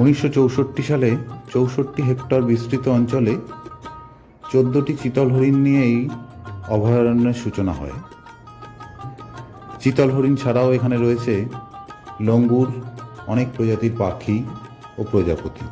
উনিশশো চৌষট্টি সালে চৌষট্টি হেক্টর বিস্তৃত অঞ্চলে চোদ্দটি চিতল হরিণ নিয়ে এই অভয়ারণ্যের সূচনা হয়। চিতল হরিণ ছাড়াও এখানে রয়েছে লঙ্গুর, অনেক প্রজাতির পাখি ও প্রজাপতি।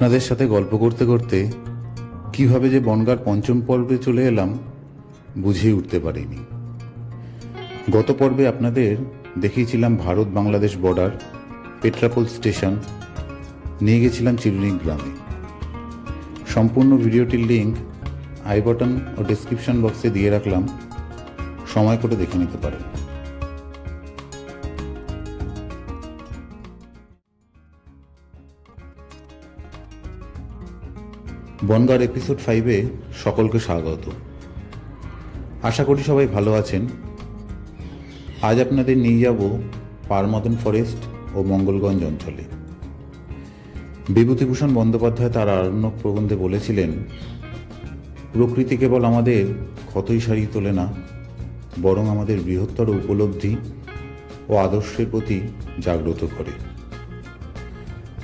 আপনাদের সাথে গল্প করতে করতে কীভাবে যে বনগার পঞ্চম পর্বে চলে এলাম বুঝেই উঠতে পারিনি। গত পর্বে আপনাদের দেখিয়েছিলাম ভারত বাংলাদেশ বর্ডার, পেট্রাপোল স্টেশন, নিয়ে গেছিলাম চিরুনি গ্রামে। সম্পূর্ণ ভিডিওটির লিঙ্ক আই বটন ও ডেসক্রিপশন বক্সে দিয়ে রাখলাম, সময় করে দেখে নিতে পারেন। বনগার এপিসোড ফাইভে সকলকে স্বাগত। আশা করি সবাই ভালো আছেন। আজ আপনাদের নিয়ে যাব পারমদন ফরেস্ট ও মঙ্গলগঞ্জ অঞ্চলে। বিভূতিভূষণ বন্দ্যোপাধ্যায় তার আরণ্যক প্রবন্ধে বলেছিলেন, প্রকৃতি কেবল আমাদের ক্ষতই সারিয়ে তোলে না, বরং আমাদের বৃহত্তর উপলব্ধি ও আদর্শের প্রতি জাগ্রত করে।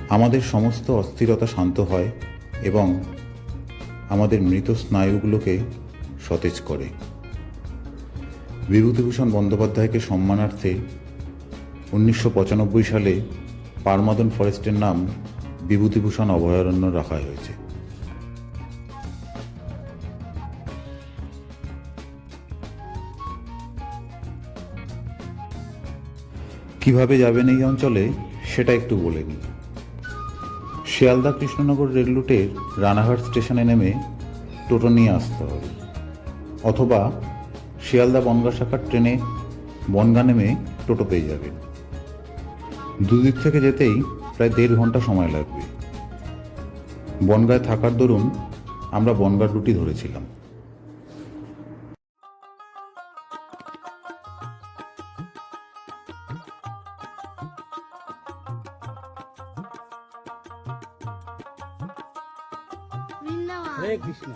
আমাদের সমস্ত অস্থিরতা শান্ত হয় এবং আমাদের মৃত স্নায়ুগুলোকে সতেজ করে। বিভূতিভূষণ বন্দ্যোপাধ্যায়কে সম্মানার্থে উনিশশো পঁচানব্বই সালে পারমাদন ফরেস্টের নাম বিভূতিভূষণ অভয়ারণ্য রাখা হয়েছে। কীভাবে যাবেন এই অঞ্চলে সেটা একটু বলে নিই। শিয়ালদা কৃষ্ণনগর রেল রুটের রানাঘাট স্টেশনে নেমে টোটো নিয়ে আসতে হবে। অথবা শিয়ালদা বনগা শাখার ট্রেনে বনগা নেমে টোটো পেয়ে যাবেন দুদিক থেকে যেতেই প্রায় দেড় ঘণ্টা সময় লাগবে। বনগায় থাকার দরুন আমরা বনগার রুটি ধরেছিলাম। হরে কৃষ্ণ।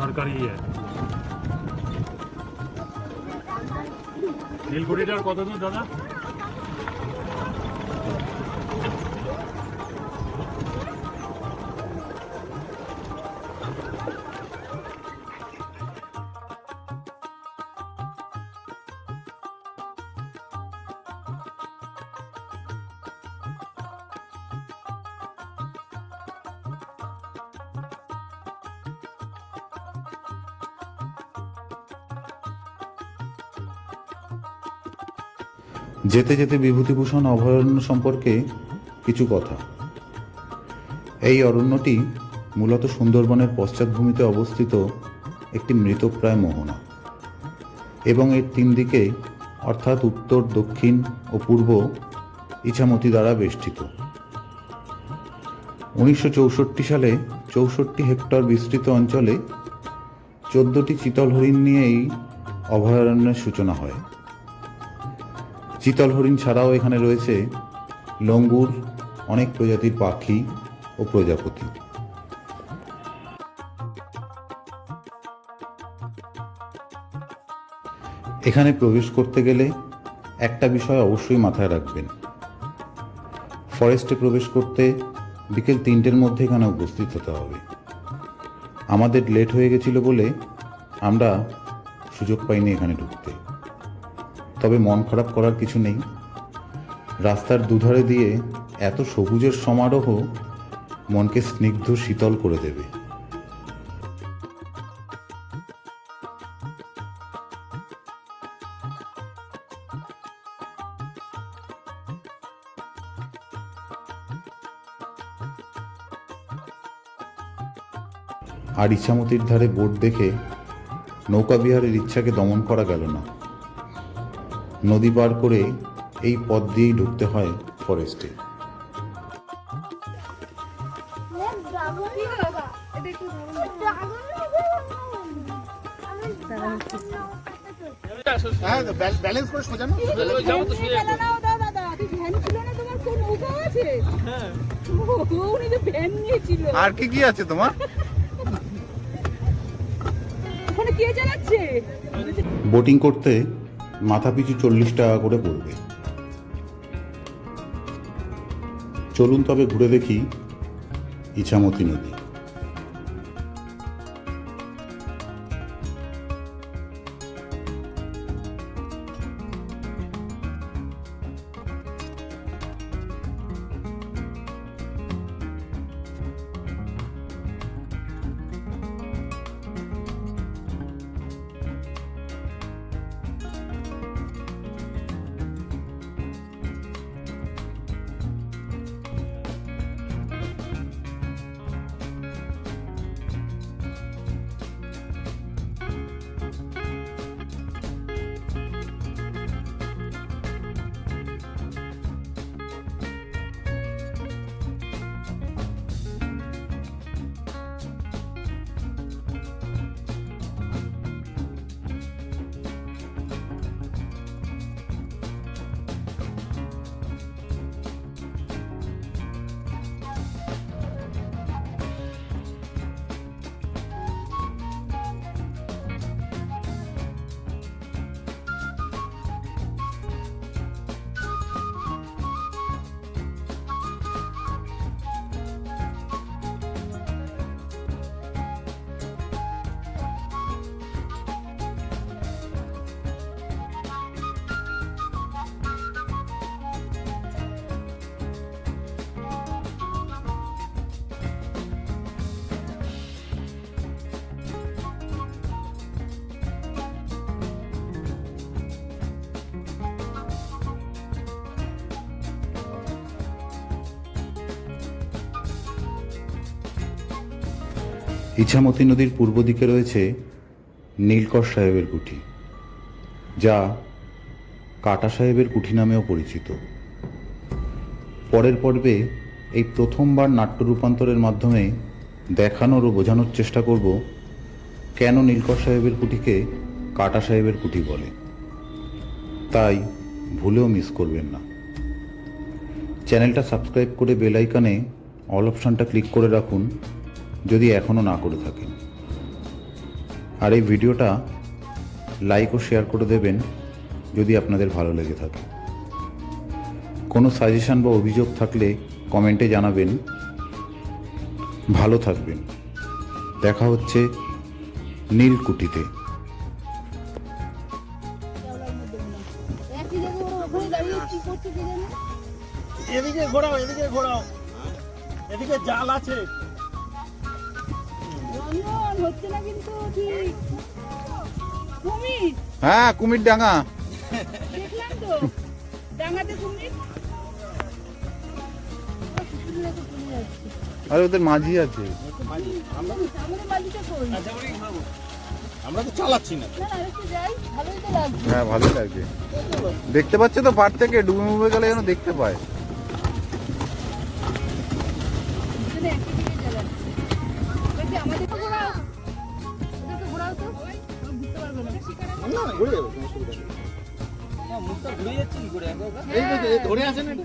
সরকারি ইয়ে। নীলকুঠিটার কত দূর দাদা? যেতে যেতে বিভূতিভূষণ অভয়ারণ্য সম্পর্কে কিছু কথা। এই অরণ্যটি মূলত সুন্দরবনের পশ্চাৎভূমিতে অবস্থিত একটি মৃতপ্রায় মোহনা এবং এর তিন দিকে, অর্থাৎ উত্তর, দক্ষিণ ও পূর্ব ইছামতি দ্বারা বেষ্টিত। উনিশশো চৌষট্টি সালে চৌষট্টি হেক্টর বিস্তৃত অঞ্চলে চোদ্দটি চিতল হরিণ নিয়ে এই অভয়ারণ্যের সূচনা হয়। চিতল হরিণ ছাড়াও এখানে রয়েছে লঙ্গুর অনেক প্রজাতির পাখি ও প্রজাপতি। এখানে প্রবেশ করতে গেলে একটা বিষয় অবশ্যই মাথায় রাখবেন। ফরেস্টে প্রবেশ করতে বিকেল তিনটের মধ্যে এখানে উপস্থিত হতে হবে। আমাদের লেট হয়ে গেছিল বলে আমরা সুযোগ পাইনি এখানে ঢুকতে। তবে মন খারাপ করার কিছু নেই। রাস্তার দুধারে দিয়ে এত সবুজের সমারোহ মনকে স্নিগ্ধ শীতল করে দেবে। আর ইচ্ছামতির ধারে বোট দেখে নৌকা বিহারের ইচ্ছাকে দমন করা গেল না। নদী পার করে এই পথ দিয়েই ঢুকতে হয় ফরেস্টে। হ্যাঁ ব্যালেন্স করে সোজা না আর কি কি আছে তোমার? বোটিং করতে মাথা পিছু চল্লিশ টাকা করে পড়বে। চলুন তবে ঘুরে দেখি ইছামতি নদী। ইছামতি নদীর পূর্ব দিকে রয়েছে নীলকর সাহেবের কুঠি, যা কাটা সাহেবের কুঠি নামেও পরিচিত। পরের পর্বে এই প্রথমবার নাট্য রূপান্তরের মাধ্যমে দেখানোর ও বোঝানোর চেষ্টা করব কেন নীলকর সাহেবের কুঠিকে কাটা সাহেবের কুঠি বলে। তাই ভুলেও মিস করবেন না। চ্যানেলটা সাবস্ক্রাইব করে বেল আইকনে অল অপশানটা ক্লিক করে রাখুন। যদি এখনও না করে থাকেন। আর এই ভিডিওটা লাইক ও শেয়ার করে দেবেন যদি আপনাদের ভালো লেগে থাকে। কোনো সাজেশন বা অভিযোগ থাকলে কমেন্টে জানাবেন। ভালো থাকবেন। দেখা হচ্ছে নীলকুঠিতে? এদিকে ঘোরাও এদিকে ঘোরাও। এদিকে জাল আছে। হচ্ছে না কিন্তু ঠিক কুমির? হ্যাঁ কুমির ডাঙা। দেখলাম তো। ডাঙাতে কুমির। আরে ওদের মাঝি আছে। সামনে বালিটা কই? আমরা তো চালাচ্ছি না। না না আরেকটু যাই। ভালোই তো লাগছে। হ্যাঁ ভালোই লাগছে। দেখতে পাচ্ছে তো পার থেকে ডুবে মুবে গেলে যেন দেখতে পায়। না না ঘুরে যাচ্ছে কি করে একবার আসেন এটা